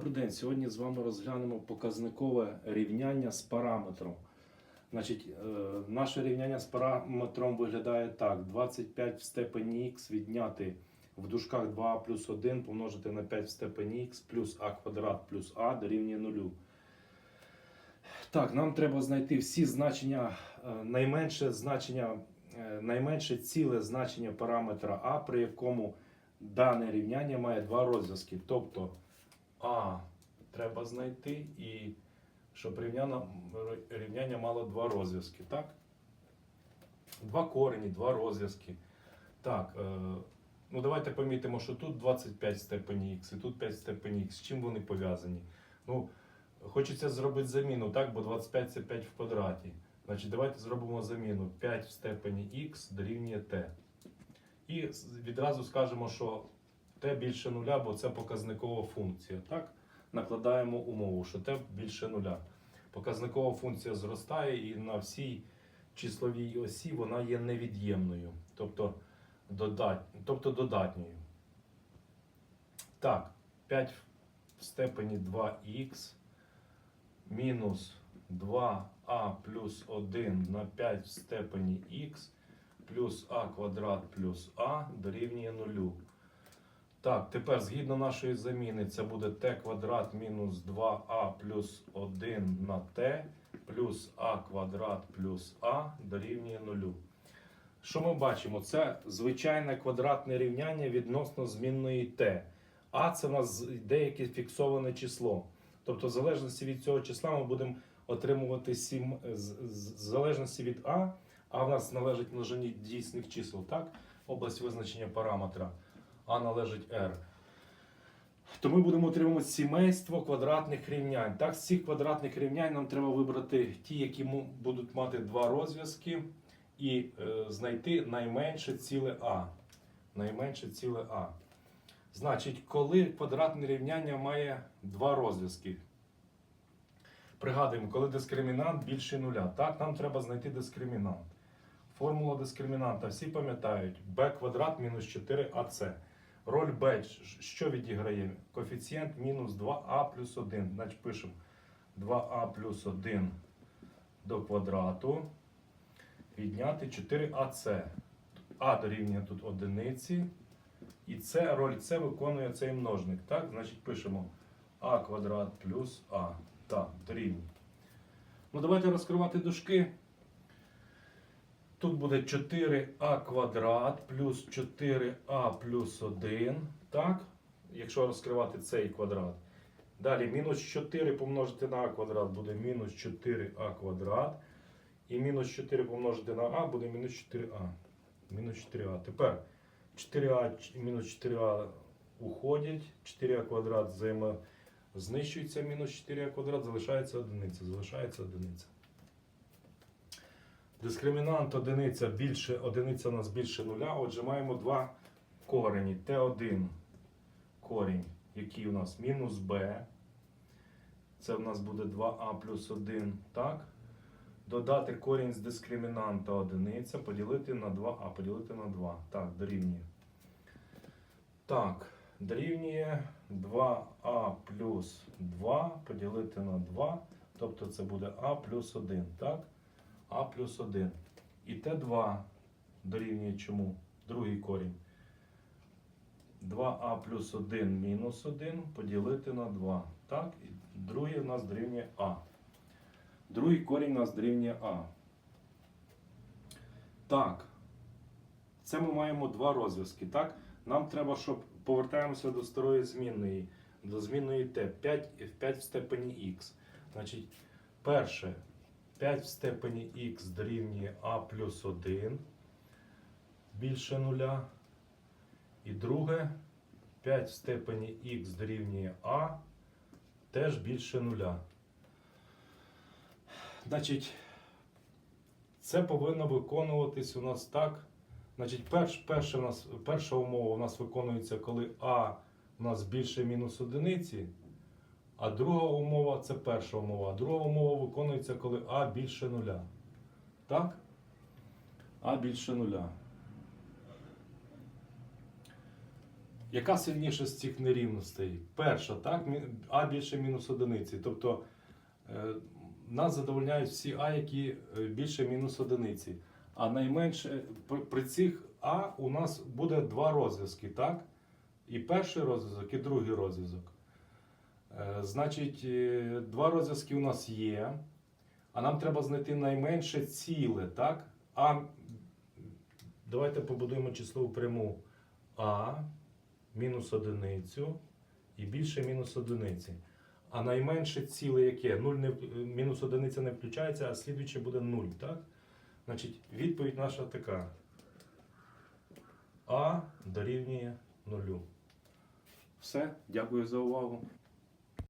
Добрий день. Сьогодні з вами розглянемо показникове рівняння з параметром. Значить, е, наше рівняння з параметром виглядає так: 25 в степені х відняти в дужках 2а плюс 1 помножити на 5 в степені х плюс а квадрат плюс а дорівнює 0. Так, нам треба знайти всі значення, е, найменше значення, е, найменше ціле значення параметра а, при якому дане рівняння має два розв'язки. Тобто а треба знайти, і щоб рівняння, рівняння мало два розв'язки, так? Два корені, два розв'язки. Так, е, ну давайте помітимо, що тут 25 в степені х і тут 5 в степені х. З чим вони пов'язані? Ну, хочеться зробити заміну, так? Бо 25 це 5 в квадраті. Значить, давайте зробимо заміну 5 в степені х дорівнює t. І відразу скажемо, що t більше нуля, бо це показникова функція. Так? Накладаємо умову, що t більше нуля. Показникова функція зростає і на всій числовій осі вона є невід'ємною, тобто, додат... тобто додатньою. Так, 5 в степені 2х мінус 2а плюс 1 на 5 в степені х плюс а квадрат плюс а дорівнює 0. Так, тепер згідно нашої заміни, це буде t квадрат мінус 2а плюс 1 на t плюс а квадрат плюс а дорівнює 0. Що ми бачимо? Це звичайне квадратне рівняння відносно змінної t. А це у нас деяке фіксоване число. Тобто, в залежності від цього числа ми будемо отримувати 7, з- з- в залежності від А, а в нас належить множині дійсних чисел, так? Область визначення параметра. А належить R. То ми будемо отримувати сімейство квадратних рівнянь. Так, з цих квадратних рівнянь нам треба вибрати ті, які будуть мати два розв'язки, і е, знайти найменше ціле А. Найменше ціле А. Значить, коли квадратне рівняння має два розв'язки. Пригадуємо, коли дискримінант більше нуля. Так, нам треба знайти дискримінант. Формула дискримінанта всі пам'ятають b квадрат мінус 4ac. Роль b що відіграє? Коефіцієнт мінус 2а плюс 1. Значить пишемо 2а плюс 1 до квадрату. Відняти 4ac. А дорівнює тут одиниці. І це роль С виконує цей множник. Так? Значить пишемо а квадрат плюс а. Так, дорівнює. Ну давайте розкривати дужки. Тут буде 4а квадрат плюс 4а плюс 1. Так? Якщо розкривати цей квадрат. Далі мінус 4 помножити на а квадрат буде мінус 4а квадрат. І мінус 4 помножити на а буде мінус 4а. Мінус 4а. Тепер 4а і мінус 4а уходять. 4а квадрат взаємо знищується мінус 4а квадрат, залишається одиниця. Залишається одиниця. Дискримінант одиниця більше, одиниця у нас більше нуля. Отже, маємо два корені. Т1 корінь, який у нас мінус b. Це у нас буде 2а плюс 1. Так? Додати корінь з дискримінанта одиниця, поділити на 2а, поділити на 2. Так, дорівнює. Так, дорівнює 2а плюс 2 поділити на 2. Тобто це буде а плюс 1. Так? А плюс 1. І Т2 дорівнює чому? Другий корінь. 2а плюс 1 мінус 1 поділити на 2. Так? І другий у нас дорівнює А. Другий корінь у нас дорівнює А. Так. Це ми маємо два розв'язки. Так? Нам треба, щоб повертаємося до старої змінної, до змінної Т. 5, 5 в степені х. Значить, перше. 5 в степені х дорівнює а плюс 1 більше нуля. І друге 5 в степені х дорівнює а теж більше нуля. Значить, це повинно виконуватись у нас так. Значить, перш, перша, у нас, перша умова у нас виконується, коли а у нас більше мінус одиниці. А друга умова це перша умова. Друга умова виконується, коли А більше нуля. Так? А більше нуля. Яка сильніша з цих нерівностей? Перша, так? А більше мінус одиниці. Тобто е, нас задовольняють всі А, які е, більше мінус одиниці. А найменше при цих А у нас буде два розв'язки, так? І перший розв'язок, і другий розв'язок. Е, Значить, е, два розв'язки у нас є, а нам треба знайти найменше ціле, так? А давайте побудуємо числову пряму А мінус одиницю і більше мінус одиниці. А найменше ціле яке? 0 не, мінус одиниця не включається, а слідуюче буде 0, так? Значить, відповідь наша така. А дорівнює нулю. Все, дякую за увагу.